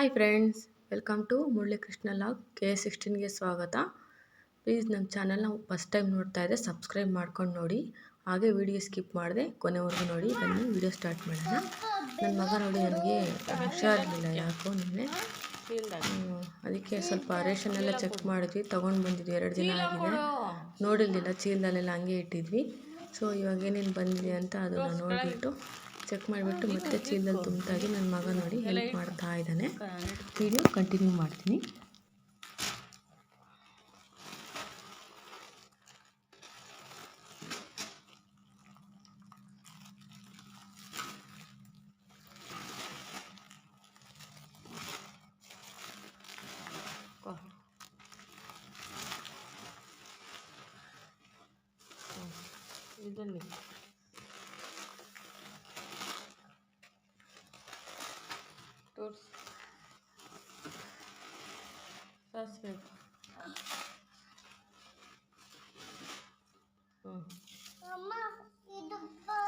Hi friends welcome to Murali Krishna log K ಸಿಕ್ಸ್ಟೀನ್ಗೆ ಸ್ವಾಗತ. Please ನಮ್ಮ ಚಾನಲ್ನ ಫಸ್ಟ್ ಟೈಮ್ ನೋಡ್ತಾ ಇದ್ದರೆ ಸಬ್ಸ್ಕ್ರೈಬ್ ಮಾಡ್ಕೊಂಡು ನೋಡಿ. ಹಾಗೆ ವಿಡಿಯೋ ಸ್ಕಿಪ್ ಮಾಡಿದೆ ಕೊನೆವರೆಗೂ ನೋಡಿ. ಬನ್ನಿ ವಿಡಿಯೋ ಸ್ಟಾರ್ಟ್ ಮಾಡೋಣ. ನನ್ನ ಮಗ ನೋಡಿ ನನಗೆ ಹುಷಾರಿರಲಿಲ್ಲ ಯಾಕೋ ನಿನ್ನೆ. ಅದಕ್ಕೆ ಸ್ವಲ್ಪ ರೇಷನ್ ಎಲ್ಲ ಚೆಕ್ ಮಾಡಿದ್ವಿ, ತೊಗೊಂಡು ಬಂದಿದ್ವಿ, ಎರಡು ದಿನ ಆಗಿದೆ. ನೋಡಿರಲಿಲ್ಲ, ಚೀಲದಲ್ಲೆಲ್ಲ ಹಂಗೆ ಇಟ್ಟಿದ್ವಿ. ಸೊ ಇವಾಗ ಏನೇನು ಬಂದಿದೆ ಅಂತ ಅದನ್ನು ನೋಡಿಬಿಟ್ಟು ಚೆಕ್ ಮಾಡಿಬಿಟ್ಟು ಮತ್ತೆ ಚೀಲದಲ್ಲಿ ತುಂಬ್ತಾಗಿ ನನ್ನ ಮಗ ನೋಡಿ ಹೆಲ್ಪ್ ಮಾಡ್ತಾ ಇದ್ದಾನೆ. ವಿಡಿಯೋ ಕಂಟಿನ್ಯೂ ಮಾಡ್ತೀನಿ. ಇದನ್ನೇ. সাবস্ক্রাইব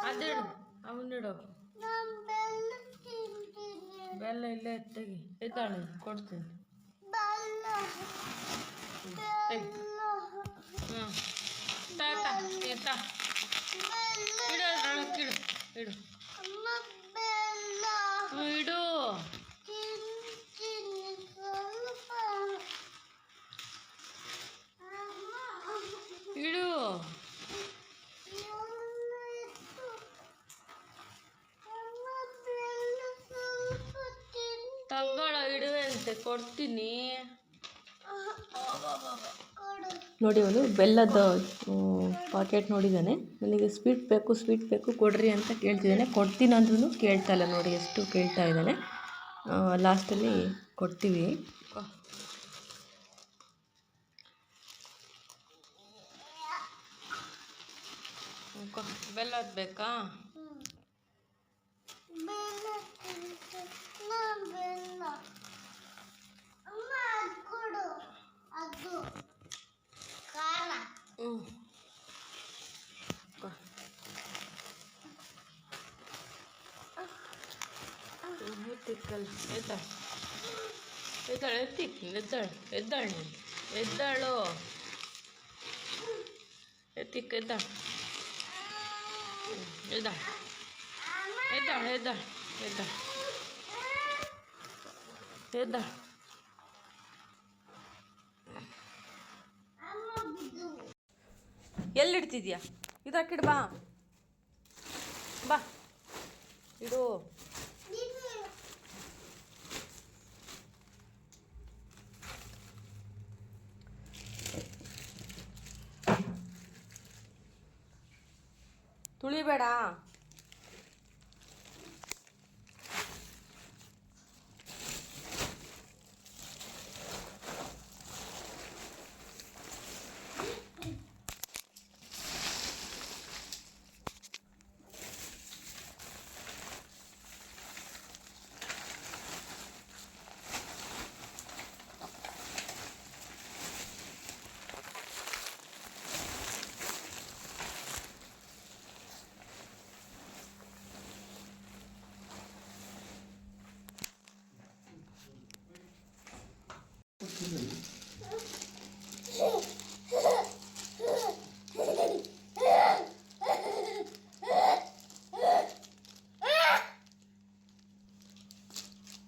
అదేడు అవునడు బెల్ల ఇల్లు ఎత్తగి ఎత్తాడు కొడుతుంది ತಿಂತೀನಿ ಇಡುವಂತೆ ಕೊಡ್ತೀನಿ. ಕೊಡು ನೋಡಿ ಅವನು ಬೆಲ್ಲದ ಪಾಕೆಟ್ ನೋಡಿದ್ದಾನೆ. ನನಗೆ ಸ್ವೀಟ್ ಬೇಕು ಸ್ವೀಟ್ ಬೇಕು ಕೊಡ್ರಿ ಅಂತ ಕೇಳ್ತಿದ್ದಾನೆ. ಕೊಡ್ತೀನಿ ಅಂದ್ರೂ ಕೇಳ್ತಾ ಇಲ್ಲ ನೋಡಿ ಎಷ್ಟು ಕೇಳ್ತಾ ಇದ್ದಾನೆ. ಲಾಸ್ಟಲ್ಲಿ ಕೊಡ್ತೀವಿ. ಬೆಲ್ಲದ ಬೇಕಾ? ಎತ್ತಿಕ್ಕಲ್ಲ ಎದ್ದಾಳೆ. ಎದ್ದಾಳೆ, ಎತ್ತಿಕ್, ಎದ್ದಾಳು, ಎದ್ದಾಳೆ ನೀನು. ಎದ್ದಾಳು. ಎತ್ತಿಕ್, ಎದ್ದಾಳು. ಎದ್ದಾಳು. ಎದ್ದಾಳೆ, ಎದ್ದಾಳು ಎದ್ದಾಳು. ಎದ್ದಾಳು. ಎಲ್ಲಿಡ್ತಿದ್ಯಾ? ಇದಾಕಿಡು ಬಾ. ಬಾ. ಇಡು. ತುಳಿಬೇಡ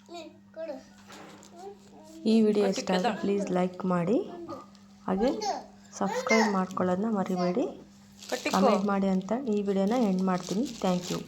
ನೀನು ಕೊಡು ಈ ವಿಡಿಯೋ ಇಷ್ಟ ಆದರೆ ಪ್ಲೀಸ್ ಲೈಕ್ ಮಾಡಿ. ಹಾಗೆ ಸಬ್ಸ್ಕ್ರೈಬ್ ಮಾಡ್ಕೊಳ್ಳೋದನ್ನ ಮರಿಬೇಡಿ. ಕಮೆಂಟ್ ಮಾಡಿ ಅಂತ ಈ ವಿಡಿಯೋನ ಎಂಡ್ ಮಾಡ್ತೀನಿ. Thank you